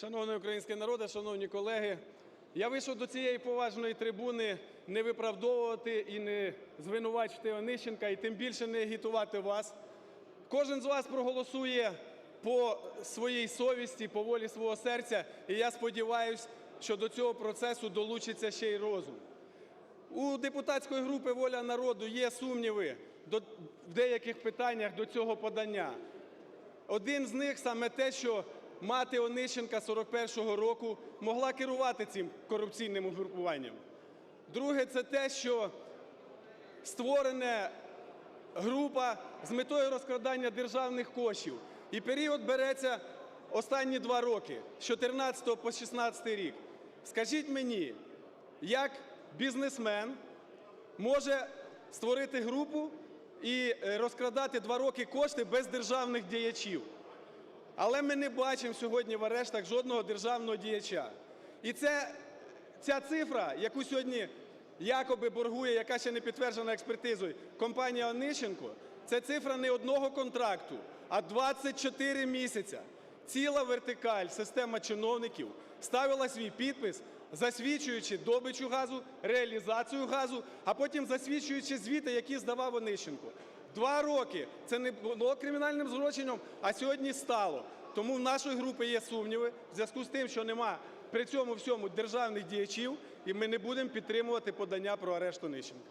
Шановний український народе, шановні колеги, я вийшов до цієї поважної трибуни не виправдовувати і не звинувачувати Онищенка, і тим більше не агітувати вас. Кожен з вас проголосує по своїй совісті, по волі свого серця, і я сподіваюся, що до цього процесу долучиться ще й розум. У депутатської групи "Воля народу" є сумніви в деяких питаннях до цього подання. Один з них саме те, що мати Онищенка 41-го року могла керувати цим корупційним угрупуванням. Друге – це те, що створена група з метою розкрадання державних коштів. І період береться останні два роки, з 14 по 16 рік. Скажіть мені, як бізнесмен може створити групу і е, розкрадати два роки кошти без державних діячів? Але ми не бачимо сьогодні в арештах жодного державного діяча. І це, ця цифра, яку сьогодні якоби боргує, яка ще не підтверджена експертизою, компанія Онищенко, це цифра не одного контракту, а 24 місяця. Ціла вертикаль, система чиновників ставила свій підпис, засвідчуючи добичу газу, реалізацію газу, а потім засвідчуючи звіти, які здавав Онищенко. Два роки це не було кримінальним злочином, а сьогодні стало. Тому в нашої групи є сумніви в зв'язку з тим, що нема при цьому всьому державних діячів, і ми не будемо підтримувати подання про арешт Онищенка.